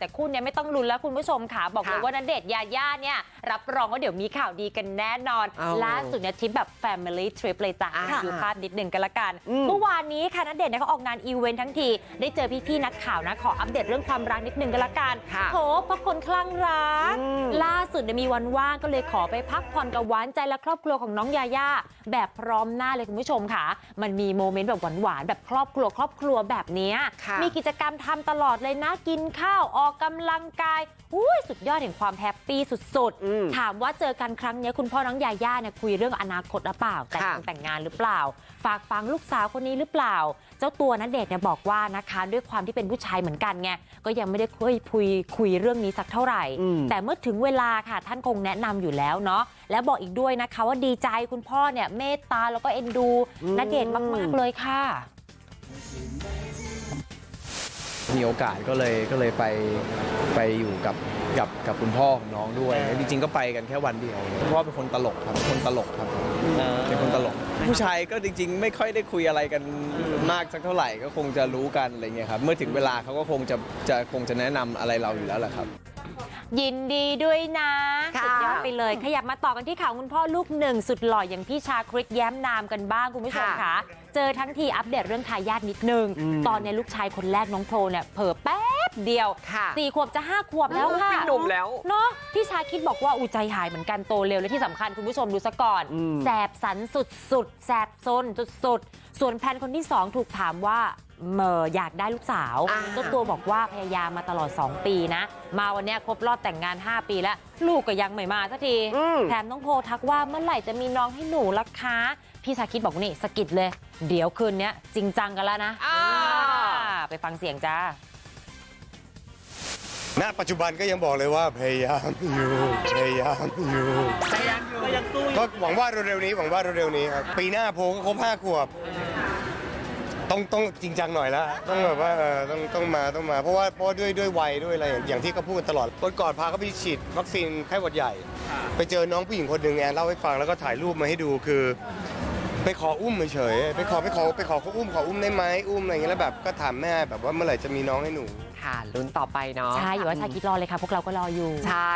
แต่คู่เนี้ยไม่ต้องลุ้นแล้วคุณผู้ชมค่ะ บอกเลยค่ะว่าณเดชน์ยาย่าเนี่ย รับรองว่าเดี๋ยวมีข่าวดีกันแน่นอนเอาล่าสุดเนี่ยทริปแบบ Family Trip เลยจ้ะอ่าให้ดูภาพนิดนึงกันละกันอืมเมื่อวานนี้ค่ะณเดชน์เนี่ยเขาออกงานอีเวนต์ทั้งที ได้เจอพี่ๆนักข่าวนะ ขออัปเดตเรื่องความรักนิดนึงกันละกันค่ะโถเพราะคนคลั่งรักอืมล่าสุดเนี่ยมีวันว่างก็เลยขอไปพักผ่อนกับหวานใจและครอบครัวของน้องยาย่าแบบพร้อมหน้าเลยคุณผู้ชมค่ะ มันมีโมเมนต์แบบหวานๆแบบครอบครัวครอบครัวแบบเนี้ยค่ะมีกิจกรรมทำตลอดเลยนะกินข้าวออกกำลังกายอุ้ยสุดยอดแห่งความแฮปปี้สุดอืมๆถามว่าเจอกันครั้งเนี้ยคุณพ่อน้องยาย่าเนี่ยคุยเรื่องอนาคตหรือเปล่า แต่งค่ะงานแต่งงานหรือเปล่า ฝากฟังลูกสาวคนนี้หรือเปล่า เจ้าตัวนันเดชน์เนี่ยบอกว่านะคะด้วยความที่เป็นผู้ชายเหมือนกันไงก็ยังไม่ได้คุยคุยคุยเรื่องนี้สักเท่าไหร่อืมแต่เมื่อถึงเวลาค่ะท่านคงแนะนำอยู่แล้วเนาะและบอกอีกด้วยนะคะว่าดีใจคุณพ่อเนี่ยเมตตาแล้วก็เอ็นดูนัเดชน์มากๆเลยค่ะ มีโอกาสก็เลยก็เลยไปไปอยู่กับกับกับคุณพ่อของน้องด้วย จริงๆก็ไปกันแค่วันเดียวคุณพ่อเป็นคนตลกครับเป็นคนตลกครับเป็นคนตลก ผู้ชายก็จริง ๆ ไม่ค่อยได้คุยอะไรกันมากสักเท่าไหร่ก็คงจะรู้กันอะไรเงี้ยครับเมื่อถึงเวลาเขาก็คงจะจะคงจะแนะนำอะไรเราอยู่แล้วแหละครับ ยินดีด้วยนะค่ะสุดยอดไปเลยขยับมาต่อกันที่ข่าวคุณพ่อลูกหนึ่งสุดหล่ออย่างพี่ชาคริสแย้มนามกันบ้างคุณผู้ชมค่ะค่ะเจอทั้งทีอัปเดตเรื่องทายาทนิดนึงอืมตอนนี้ลูกชายคนแรกน้องโพลเนี่ยเผลอแป๊บ เดียวค่ะสี่ขวบจะห้าขวบแล้วค่ะเป็นหนุ่มแล้วเนาะพี่ชาคิดบอกว่าอูใจหายเหมือนกันโตเร็วและที่สำคัญคุณผู้ชมดูซะก่อนอืมแสบสันสุดๆแสบซนสุดๆส่วนแพนคนที่สองถูกถามว่าเมออยากได้ลูกสาวอ่าเจ้าตัวบอกว่าพยายามมาตลอด 2 ปีนะ มาวันเนี้ยครบรอบแต่งงาน 5 ปีแล้ว ลูกก็ยังไม่มาสักทีอืมแถมน้องโพทักว่าเมื่อไหร่จะมีน้องให้หนูล่ะคะ พี่ชาคิดบอกนี่สะกิดเลย เดี๋ยวคืนเนี้ยจริงจังกันแล้วนะอ่าอ่าไปฟังเสียงจ้า ณปัจจุบันก็ยังบอกเลยว่าพยายามอยู่พยายามอยู่พยายามอยู่ก็หวังว่าเร็วๆนี้หวังว่าเร็วๆนี้ครับปีหน้าโพก็ครบห้าขวบ ต้องต้องจริงจังหน่อยล้วต้องแบบว่าเออต้องต้องมาต้องมา เพราะว่าเพราะว่าด้วยด้วยวัยด้วยอะไรอย่างอย่างที่เขาพูดกันตลอดวันก่อนพาเขาไปฉีดวัคซีนไข้หวัดใหญ่ ไปเจอน้องผู้หญิงคนหนึ่งแอนเล่าให้ฟังแล้วก็ถ่ายรูปมาให้ดูคือ ไปขออุ้มเฉยๆไปขอไปขอไปขอเขาอุ้มขออุ้มได้ไหมอุ้มอะไรอย่างเงี้ยแล้วแบบก็ถามแม่แบบว่าเมื่อไหร่จะมีน้องให้หนู ค่ะลุ้นต่อไปเนาะใช่อยู่ว่าชาคิดรอเลยค่ะ พวกเราก็รออยู่ ใช่